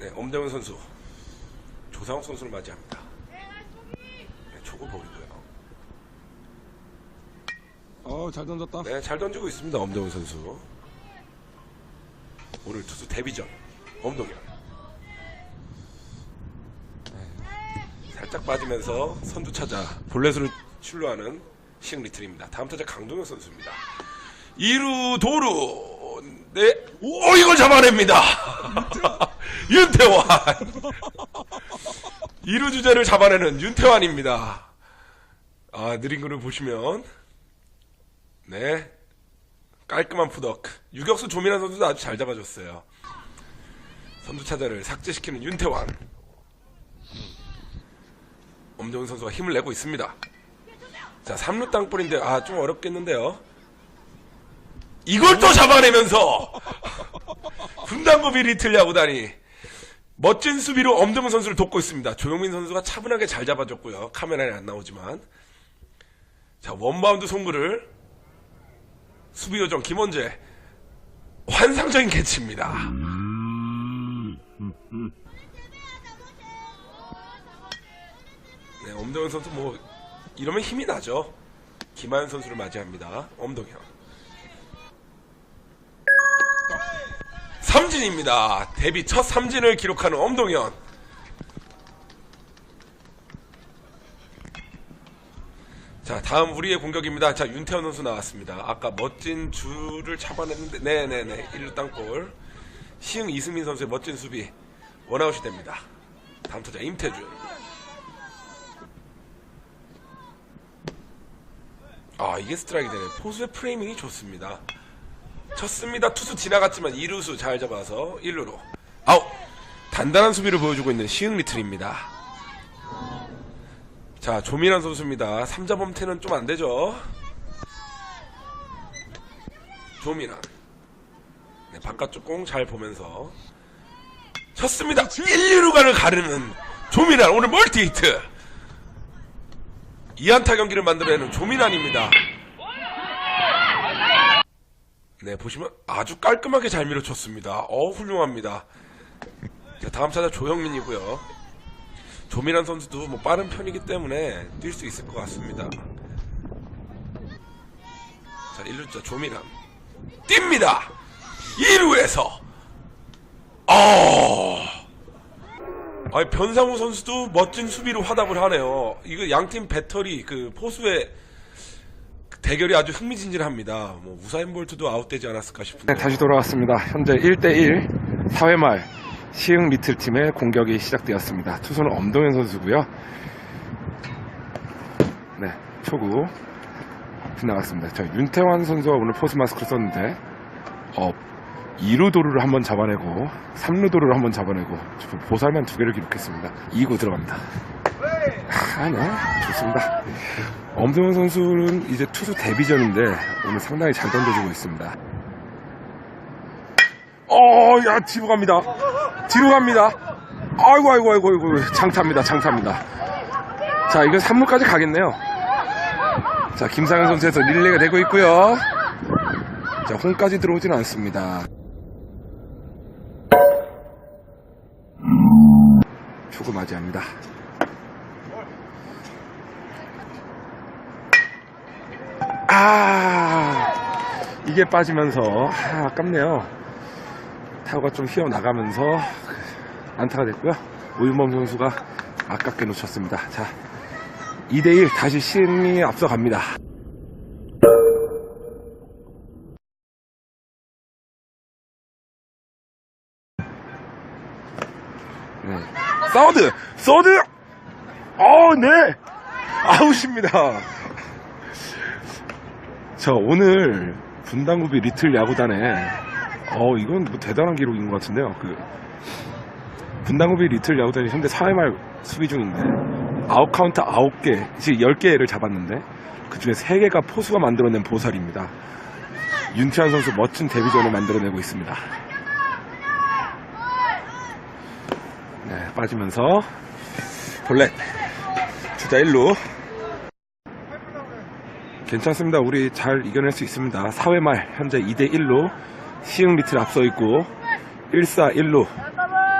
네, 엄정은 선수 조상욱 선수를 맞이합니다. 네, 초구 볼이고요. 어, 잘 던졌다. 네, 잘 던지고 있습니다. 엄정은 선수. 오늘 투수 데뷔전 엄동현. 네, 살짝 빠지면서 선두 타자 볼넷으로 출루하는 시흥 리틀입니다. 다음 타자 강동현 선수입니다. 2루 도루 네, 오 이걸 잡아냅니다. 윤태환. 2루 주자를 잡아내는 윤태환입니다. 아 느린 거를 보시면 네. 깔끔한 푸덕. 유격수 조민환 선수도 아주 잘 잡아줬어요. 선두 차자를 삭제시키는 윤태환. 엄정훈 선수가 힘을 내고 있습니다. 자, 3루 땅볼인데, 아, 좀 어렵겠는데요. 이걸 또 잡아내면서! 분당구 비 리틀 야구단이 멋진 수비로 엄정훈 선수를 돕고 있습니다. 조용민 선수가 차분하게 잘 잡아줬고요. 카메라에 안 나오지만. 자, 원바운드 송구를 수비 요정 김원재 환상적인 캐치입니다. 네, 엄동현 선수 뭐 이러면 힘이 나죠. 김하연 선수를 맞이합니다. 엄동현. 삼진입니다. 데뷔 첫 삼진을 기록하는 엄동현. 자, 다음 우리의 공격입니다. 자, 윤태현 선수 나왔습니다. 아까 멋진 줄을 잡아냈는데, 네네네. 1루 땅볼. 시흥 이승민 선수의 멋진 수비. 원아웃이 됩니다. 다음 타자 임태준. 아, 이게 스트라이크 되네. 포수의 프레이밍이 좋습니다. 쳤습니다. 투수 지나갔지만 2루수 잘 잡아서 1루로. 아웃! 단단한 수비를 보여주고 있는 시흥 리틀입니다. 자, 조민환 선수입니다. 3자 범퇴는 좀 안 되죠. 조민환. 네, 바깥쪽 공 잘 보면서. 쳤습니다. 1, 2루간을 가르는 조민환. 오늘 멀티 히트. 2안타 경기를 만들어내는 조민환입니다. 네, 보시면 아주 깔끔하게 잘 밀어쳤습니다. 어, 훌륭합니다. 자, 다음 타자 조영민이고요. 조민환 선수도 뭐 빠른 편이기 때문에 뛸 수 있을 것 같습니다. 자, 1루자 조민환. 뜁니다! 2루에서! 어! 아니, 변상우 선수도 멋진 수비로 화답을 하네요. 이거 양팀 배터리, 그, 포수의 대결이 아주 흥미진진합니다. 뭐, 우사인 볼트도 아웃되지 않았을까 싶은데. 네, 다시 돌아왔습니다. 현재 1대1 사회말 시흥 리틀 팀의 공격이 시작되었습니다. 투수는 엄동현 선수고요. 네, 초구 빗나갔습니다. 저 윤태환 선수가 오늘 포스 마스크를 썼는데 어, 2루 도루를 한번 잡아내고 3루 도루를 한번 잡아내고 보살만 두 개를 기록했습니다. 2구 들어갑니다. 아, 네, 좋습니다. 엄동현 선수는 이제 투수 데뷔전인데 오늘 상당히 잘 던져주고 있습니다. 어, 야, 뒤로 갑니다. 뒤로 갑니다. 아이고, 아이고, 아이고, 아이고, 장타입니다, 장타입니다. 자, 이거 3루까지 가겠네요. 자, 김상현 선수에서 릴레이가 되고 있고요. 자, 홈까지 들어오지는 않습니다. 초구 맞이합니다. 아, 이게 빠지면서, 아, 아깝네요. 타구가 좀 휘어나가면서 안타가 됐고요. 오윤범 선수가 아깝게 놓쳤습니다. 자, 2대1 다시 시흥이 앞서갑니다. 네. 사우드! 사우드! 어, 네! 아웃입니다. 자, 오늘 분당구비 리틀 야구단에 어, 이건 뭐 대단한 기록인 것 같은데요. 그, 분당구비 리틀 야구단이 현재 4회말 수비 중인데, 아웃 카운트 9개, 지금 10개를 잡았는데, 그 중에 3개가 포수가 만들어낸 보살입니다. 윤태환 선수 멋진 데뷔전을 만들어내고 있습니다. 네, 빠지면서, 볼넷, 주자 1루. 괜찮습니다. 우리 잘 이겨낼 수 있습니다. 4회 말 현재 2대 1로 시흥 리틀 앞서 있고 1사 1루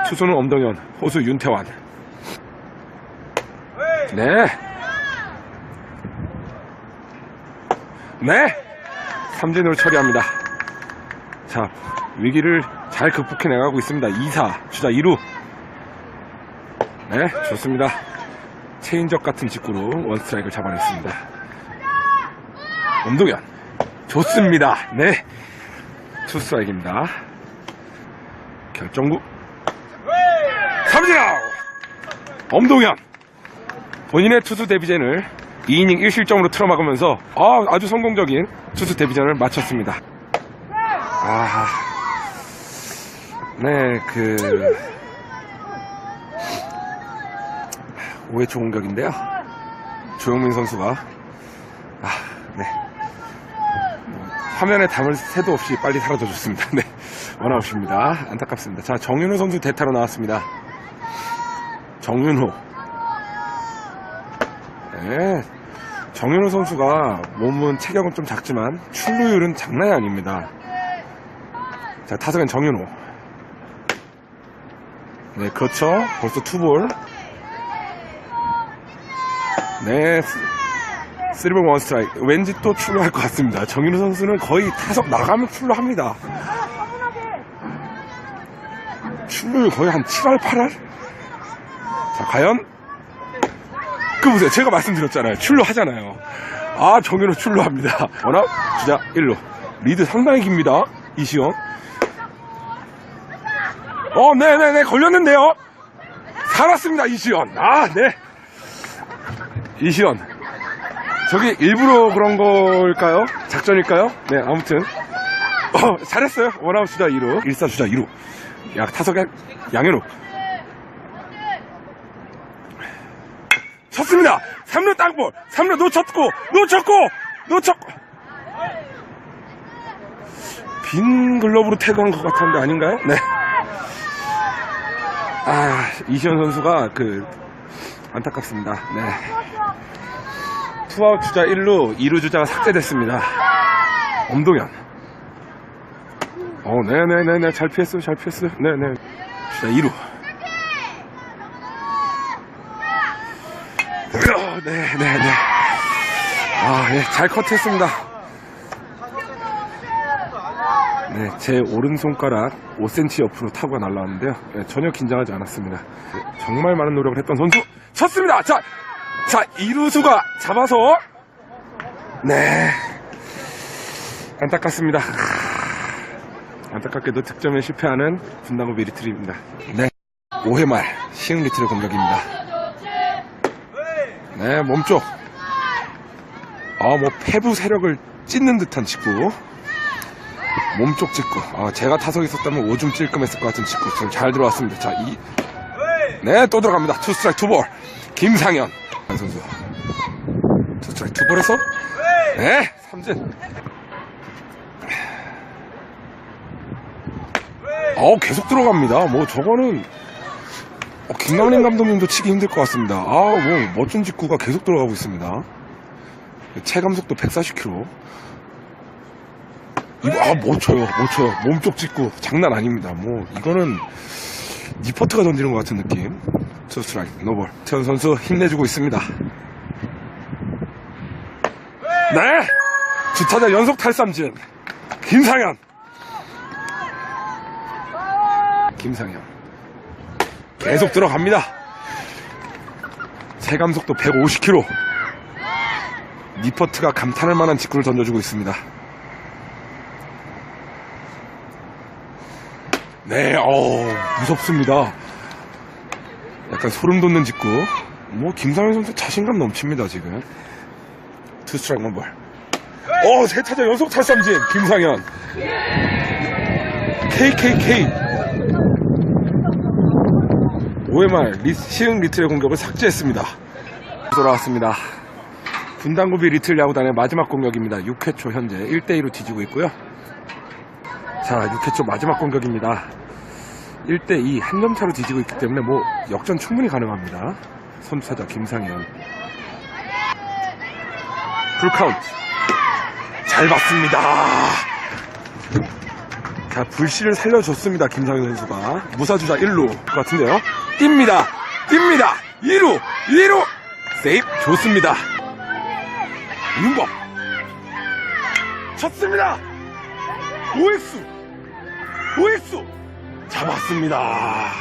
투수는 엄동현, 호수 윤태환. 네. 네. 삼진으로 처리합니다. 자, 위기를 잘 극복해 나가고 있습니다. 2사, 주자 2루. 네, 좋습니다. 체인적 같은 직구로 원스트라이크를 잡아냈습니다. 엄동현. 좋습니다. 네. 투스트라이크입니다. 결정구. 삼진 아웃! 엄동현. 본인의 투수 데뷔전을 2이닝 1실점으로 틀어막으면서 아, 아주 성공적인 투수 데뷔전을 마쳤습니다. 아, 네, 그 5회 초 공격인데요. 조영민 선수가 아, 네. 뭐, 화면에 담을 새도 없이 빨리 사라져 줬습니다. 네. 원아웃입니다. 안타깝습니다. 자, 정윤호 선수 대타로 나왔습니다. 정윤호. 네. 정윤호 선수가 몸은 체격은 좀 작지만 출루율은 장난이 아닙니다. 자, 타석엔 정윤호. 네, 그렇죠. 벌써 투볼. 네, 쓰리볼 원 스트라이크. 왠지 또 출루할 것 같습니다. 정윤호 선수는 거의 타석 나가면 출루합니다. 출루율 거의 한 7할, 8할? 자, 과연? 그 보세요. 제가 말씀드렸잖아요. 출루 하잖아요. 아, 정윤호 출루합니다. 워낙 주자 1루. 리드 상당히 깁니다. 이시영. 어, 네네네. 걸렸는데요. 살았습니다. 이시연. 아, 네. 이시연. 저기 일부러 그런 걸까요? 작전일까요? 네, 아무튼. 어, 잘했어요. 원아웃 주자 2루. 1사 주자 2루. 야, 타석에 양현우. 쳤습니다. 3루 땅볼. 3루 놓쳤고, 놓쳤고, 놓쳤고. 빈 글러브로 태그한 것 같은데 아닌가요? 네. 아, 이시현 선수가 그, 안타깝습니다. 네. 투아웃 주자 1루, 2루 주자가 삭제됐습니다. 엄동현. 어, 네네네네. 잘 피했어요, 잘 피했어요. 네네. 주자 2루. 어, 네네네. 아, 예, 잘 컷했습니다. 네, 제 오른손가락 5cm 옆으로 타구가 날라왔는데요. 네, 전혀 긴장하지 않았습니다. 네, 정말 많은 노력을 했던 선수 쳤습니다. 자, 자 이루수가 잡아서 네 안타깝습니다. 안타깝게도 득점에 실패하는 분당고 미리트리입니다. 네, 5회 말 시흥 리트의 공격입니다. 네, 몸쪽. 아, 뭐 폐부 세력을 찢는 듯한 직구. 몸쪽 직구. 아, 제가 타석에 있었다면 오줌 찔끔했을 것 같은 직구. 지금 잘 들어왔습니다. 자, 이. 네, 또 들어갑니다. 투 스트라이크 투볼. 김상현. 한 선수. 투 스트라이크 투볼에서. 네, 삼진. 어, 계속 들어갑니다. 뭐, 저거는. 어, 김강림 감독님도 치기 힘들 것 같습니다. 아, 뭐, 멋진 직구가 계속 들어가고 있습니다. 체감속도 140km. 이거, 아, 못 쳐요, 못 쳐요. 몸쪽 직구. 장난 아닙니다. 뭐, 이거는, 니퍼트가 던지는 것 같은 느낌. 투 스트라이크, 노볼. 태현 선수 힘내주고 있습니다. 네! 주타자 연속 탈삼진. 김상현. 김상현. 계속 들어갑니다. 체감속도 150km. 니퍼트가 감탄할 만한 직구를 던져주고 있습니다. 네, 어 무섭습니다. 약간 소름 돋는 직구. 뭐, 김상현 선수 자신감 넘칩니다, 지금. 투 스트라이크 원볼. 어, 세 타자 연속 탈삼진, 김상현. KKK. 5회 말 리, 시흥 리틀의 공격을 삭제했습니다. 돌아왔습니다. 분당구비 리틀 야구단의 마지막 공격입니다. 6회 초 현재 1대2로 뒤지고 있고요. 자, 6회 초 마지막 공격입니다. 1대2 한 점 차로 뒤지고 있기 때문에 뭐 역전 충분히 가능합니다. 선수타자 김상현. 풀카운트. 잘 봤습니다. 자, 불씨를 살려줬습니다. 김상현 선수가. 무사주자 1루 것 같은데요. 뜁니다. 뜁니다. 2루, 2루. 세이프 좋습니다. 윤범. 쳤습니다. 오엑수. 오엑수. 잡았습니다.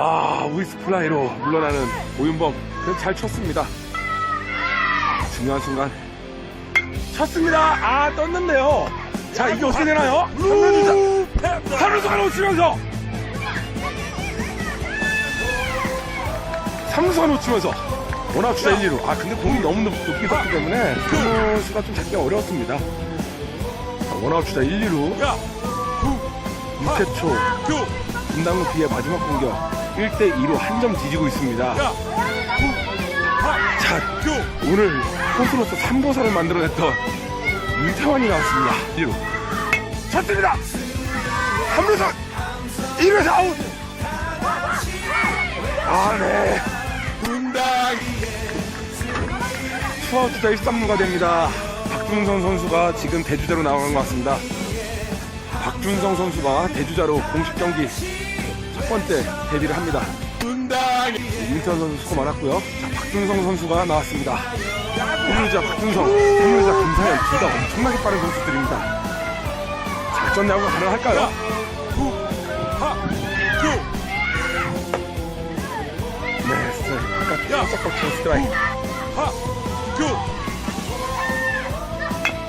아, 우이스 플라이로 물러나는 오윤범. 그래도 잘 쳤습니다. 중요한 순간. 쳤습니다. 아, 떴는데요. 자, 이게 어떻게 되나요? 3루주자. 3루수가 놓치면서. 3루수가 놓치면서. 원아웃 주자 1, 2루. 아, 근데 공이 너무 높, 높게 떴기 때문에 3루수가 좀 잡기가 어려웠습니다. 자, 원아웃 주자 1, 2루. 6회 초. 분당구 B의 마지막 공격. 1대 2로 한 점 뒤지고 있습니다. 자, 오늘 포수로서 3보사를 만들어냈던 윤태환이 나왔습니다. 1루. 쳤습니다! 3루선! 1루에서 아웃! 아, 네. 분당! 투아웃 주자 1, 3루가 됩니다. 박준성 선수가 지금 대주자로 나오는 것 같습니다. 박준성 선수가 대주자로 공식 경기 첫 번째 데뷔를 합니다. 윤태환 선수 수고 많았고요. 자, 박준성 선수가 나왔습니다. 1루자 박준성, 3루자 김상현 둘 다 엄청나게 빠른 선수들입니다. 작전 야구가 가능할까요? 네, 스트라이크. 살짝 꺾인 스트라이크.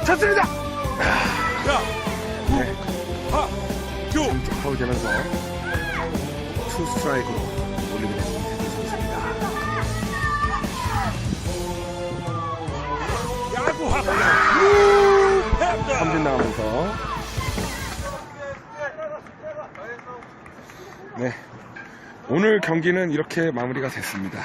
쳤습니다! 파울 되면서 투 스트라이크로 올리게 선수입니다. 삼진 나가면서 네 오늘 경기는 이렇게 마무리가 됐습니다.